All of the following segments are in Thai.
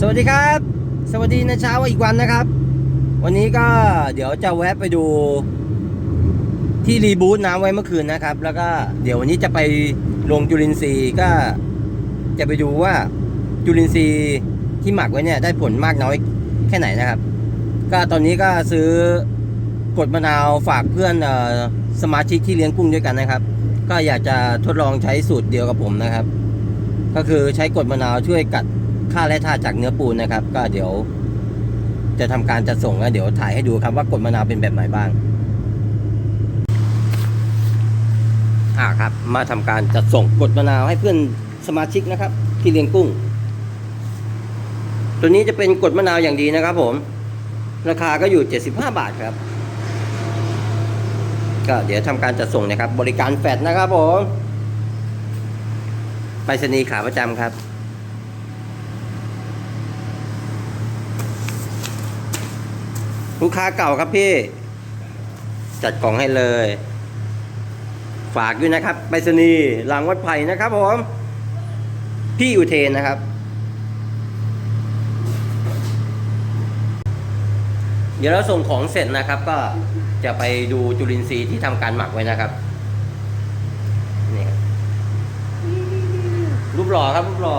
สวัสดีครับ สวัสดีในเช้าอีกวันนะครับ วันนี้ก็เดี๋ยวจะแวะไปดูที่รีบูตน้ำไว้เมื่อคืนนะครับ แล้วก็เดี๋ยววันนี้จะไปลงจุลินทรีย์ก็จะไปดูว่าจุลินทรีย์ที่หมักไว้เนี่ยได้ผลมากน้อยแค่ไหนนะครับ ก็ตอนนี้ก็ซื้อกดมะนาวฝากเพื่อนออสมาชิกที่เลี้ยงกุ้งด้วยกันนะครับ ก็อยากจะทดลองใช้สูตรเดียวกับผมนะครับ ก็คือใช้กดมะนาวช่วยกัด ค่าแร่ธาตุจากเนื้อปูนนะครับ ก็เดี๋ยว จะทำการจัดส่งแล้วเดี๋ยวถ่ายให้ดูครับว่ากดมะนาวเป็นแบบไหนบ้าง อ่าครับ มาทำการจัดส่งกดมะนาวให้เพื่อนสมาชิกนะครับ ที่เลี้ยงกุ้ง ตัวนี้จะเป็นกดมะนาวอย่างดีนะครับ ผม ราคาก็อยู่ 75 บาทครับ ก็เดี๋ยวทำการจัดส่งนะครับ บริการแฟดนะครับผมไปรษณีย์ขาประจำครับ ลูกค้าเก่าครับพี่ จัดกล่องให้เลย ฝากด้วยนะครับไปรษณีย์หลังวัดไผ่นะครับผม พี่อุเทนนะครับ เดี๋ยวเราส่งของเสร็จนะครับ ก็จะไปดูจุลินทรีย์ที่ทำการหมักไว้นะครับนี่ครับรูปหล่อครับรูปหล่อ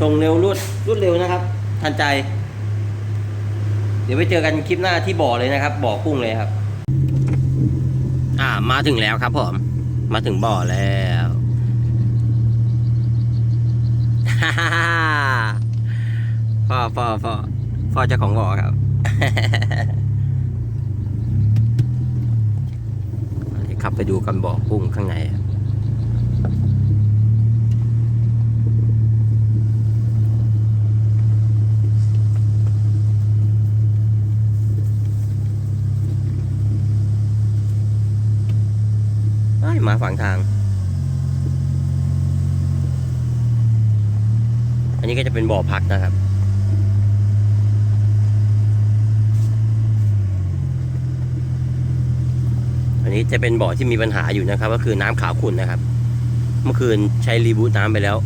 ส่งเร็วรวดรวดเร็วนะครับ ทันใจ ดี๋ยวไปเจอกันคลิปหน้าที่บ่อเลยนะครับ บ่อกุ้งเลยครับ อ่ามาถึงแล้วครับผมมาถึงบ่อแล้วพ่อพ่อพ่อพ่อเจ้าของบ่อครับขับไปดูกันบ่อกุ้งข้างในครับ เอ้ยมาฝั่งทาง อันนี้ก็จะเป็นบ่อพักนะครับ อันนี้จะเป็นบ่อที่มีปัญหาอยู่นะครับ ก็คือน้ำขาวขุ่นนะครับ เมื่อคืนใช้รีบูตน้ำไปแล้ว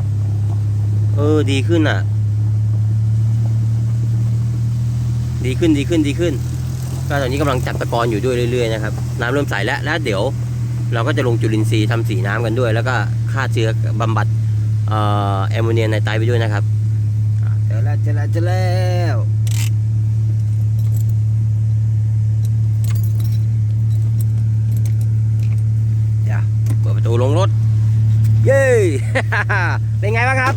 เออ ดีขึ้นอะ ดีขึ้นดีขึ้นดีขึ้นก็ตอนนี้กำลังจับตะกอนอยู่ด้วยเรื่อยๆนะครับ น้ำเริ่มใสแล้วแล้วเดี๋ยว เราก็จะลงจุลินทรีย์ทำสีน้ำกันด้วย แล้วก็ฆ่าเชื้อบำบัดเอ่อแอมโมเนียไนไตรไปด้วยนะครับอะเจอแล้วเจอแล้วเจอแล้วเดี๋ยวเปิดประตูลงรถ เย้ เป็นไงบ้างครับ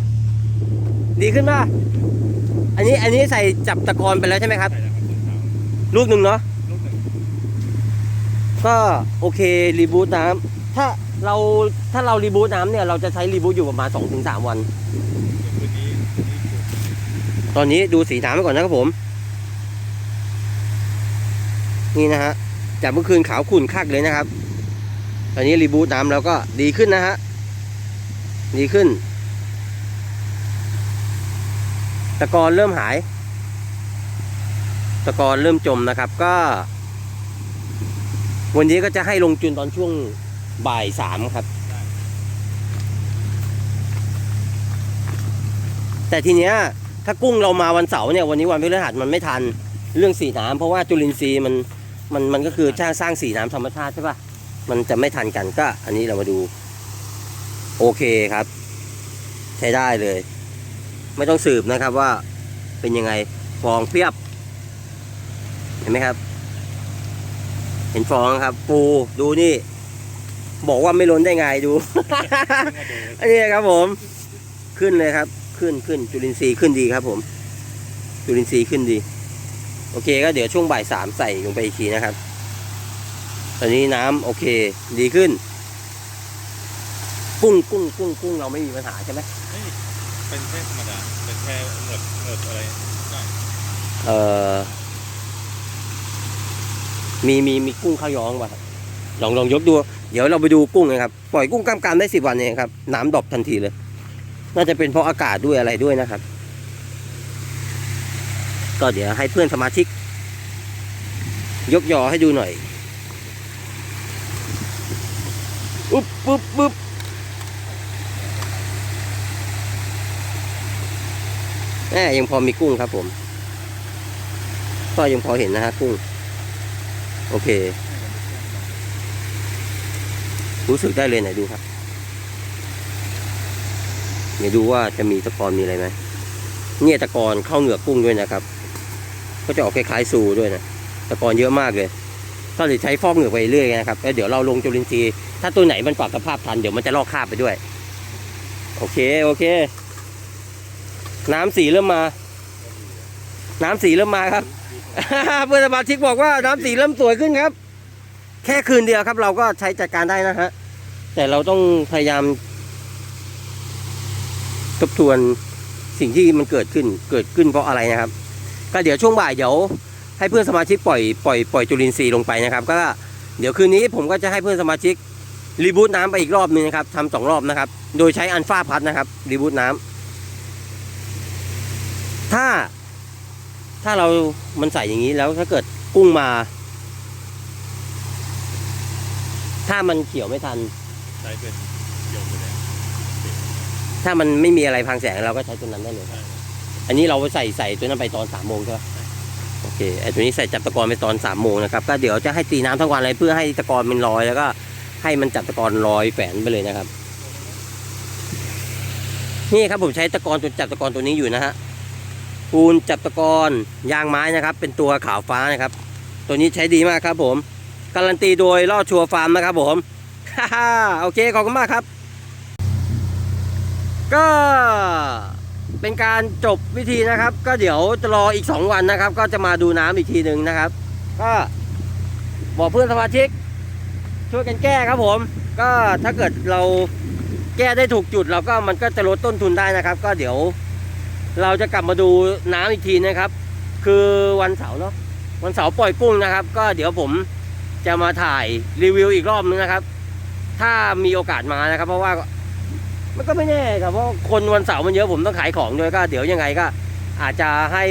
ดีขึ้นป่ะอันนี้อันนี้ใส่จับตะกอนไปแล้วใช่ไหมครับ ลูกหนึ่งเนาะ ก็โอเครีบูตน้ำถ้าเราถ้าเรารีบูตน้ำเนี่ยเราจะใช้รีบูตอยู่ประมาณ2-3 วัน ตอนนี้ดูสีน้ำไปก่อนนะครับผม นี่นะฮะจากเมื่อคืนขาวขุ่นคักเลยนะครับ ตอนนี้รีบูตน้ำแล้วก็ดีขึ้นนะฮะดีขึ้นตะกอนเริ่มหาย ตะกอนเริ่มจมนะครับก็ วันนี้ก็จะให้ลงจุนตอนช่วงบ่ายสามครับ แต่ทีเนี้ยถ้ากุ้งเรามาวันเสาร์เนี่ยวันนี้วันพฤหัสมันไม่ทันเรื่องสีน้ำเพราะว่าจุลินทรีย์มันมันมันก็คือสร้างสร้างสีน้ำธรรมชาติใช่ปะมันจะไม่ทันกันก็ อันนี้เรามาดู โอเคครับ ใช้ได้เลย ไม่ต้องสืบนะครับว่าเป็นยังไงฟองเปียบ เห็นไหมครับ ห็นฟองครับ ปูดูนี่ บอกว่าไม่ล้นได้ไงดู อันนี้ครับผม ขึ้นเลยครับ ขึ้นขึ้นจุลินทรีย์ขึ้นดีครับ ผม จุลินทรีย์ขึ้นดี โอเค ก็เดี๋ยวช่วงบ่ายสามใส่ลงไปอีกทีนะครับ ตอนนี้น้ำโอเค ดีขึ้น กุ้งกุ้งกุ้งกุ้งเราไม่มีปัญหาใช่ไหมเป็นแค่ธรรมดาเป็นแค่เหงือกเหงือกอะไรได้เอ่อ มีมีมีกุ้งข้าวย้องป่ะครับลองลองยกดู เดี๋ยวเราไปดูกุ้งนะครับ ปล่อยกุ้งกล้ามกรามได้สิบวันเองครับน้ำดรอปทันทีเลย น่าจะเป็นเพราะอากาศด้วยอะไรด้วยนะครับ ก็เดี๋ยวให้เพื่อนสมาชิก ยกยอให้ดูหน่อยอุ๊บปุ๊บปุ๊บแหมยังพอมีกุ้งครับผม ก็ยังพอเห็นนะฮะกุ้ง โอเค รู้สึกได้เลยไหนดูครับเดี๋ยวดูว่าจะมีตะกอนมีอะไรไหมเนี่ยตะกอนเข้าเหงือกกุ้งด้วยนะครับ ก็จะออกคล้ายๆซูด้วยนะตะกอนเยอะมากเลยก็เลยใช้ฟอกเหงือกไปเรื่อยนะครับแล้วเดี๋ยวเราลงจุลินทรีย์ถ้าตัวไหนมันปรับสภาพทันเดี๋ยวมันจะลอกคราบไปด้วย โอเคโอเค น้ำสีเริ่มมา น้ำสีเริ่มมาครับ เพื่อนสมาชิกบอกว่าน้ำสีเริ่มสวยขึ้นครับ แค่คืนเดียวครับ เราก็ใช้จัดการได้นะฮะ แต่เราต้องพยายามทบทวนสิ่งที่มันเกิดขึ้นเกิดขึ้นเพราะอะไรนะครับ ก็เดี๋ยวช่วงบ่ายเดี๋ยวให้เพื่อนสมาชิกปล่อยปล่อยปล่อยจุลินทรีย์ลงไปนะครับ ก็เดี๋ยวคืนนี้ผมก็จะให้เพื่อนสมาชิกรีบูตน้ำไปอีกรอบหนึงนะครับทำสองรอบนะครับ โดยใช้อันฟ้าพัดนะครับรีบูตน้ำถ้า ถ้าเรามันใส่อย่างนี้แล้วถ้าเกิดกุ้งมา ถ้ามันเขียวไม่ทัน ใช้เป็นเกี่ยวอยู่แล้วถ้ามันไม่มีอะไรพังแสงเราก็ใช้ตัวนั้นได้เลย ใช่อันนี้เราใส่ใส่ตัวนั้นไปตอนสามโมงใช่ปะโอเคไอตัวนี้ใส่จับตะกอนไปตอนสามโมงนะครับ ก็เดี๋ยวจะให้ตีน้ำทั้งวันเลยเพื่อให้ตะกอนมันลอยแล้วก็ให้มันจับตะกอนลอยแฝนไปเลยนะครับ นี่ครับผมใช้ตะกอนตัวจับตะกอนตัวนี้อยู่นะฮะ ปูนจับตะกอนยางไม้นะครับ เป็นตัวขาวฟ้านะครับ ตัวนี้ใช้ดีมากครับผม การันตีโดยล่อชัวร์ฟาร์มนะครับผมฮ่าโอเคขอบคุณมากครับ ก็เป็นการจบวิธีนะครับ ก็เดี๋ยวจะรออีก 2 วันนะครับ ก็จะมาดูน้ำอีกทีหนึ่งนะครับ ก็บอกเพื่อนสมาชิก ช่วยกันแก้ครับผม ก็ถ้าเกิดเราแก้ได้ถูกจุดเราก็มันก็จะลดต้นทุนได้นะครับ ก็เดี๋ยว เราจะกลับมาดูน้ำอีกทีนะครับ คือวันเสาร์เนาะวันเสาร์ปล่อยกุ้งนะครับ ก็เดี๋ยวผมจะมาถ่ายรีวิวอีกรอบนึงนะครับ ถ้ามีโอกาสมานะครับ เพราะว่ามันก็ไม่แน่ครับเพราะคนวันเสาร์มันเยอะผมต้องขายของด้วยก็ เดี๋ยวยังไงก็ อาจจะให้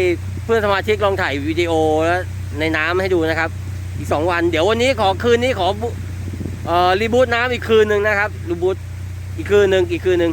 เพื่อนสมาชิกลองถ่ายวิดีโอแล้วในน้ำให้ดูนะครับ อีกสองวัน เดี๋ยววันนี้ขอคืนนี้ขอออรีบูตน้ำอีกคืนหนึ่งนะครับรีบูตอีกคืนหนึ่งอีกคืนหนึ่ง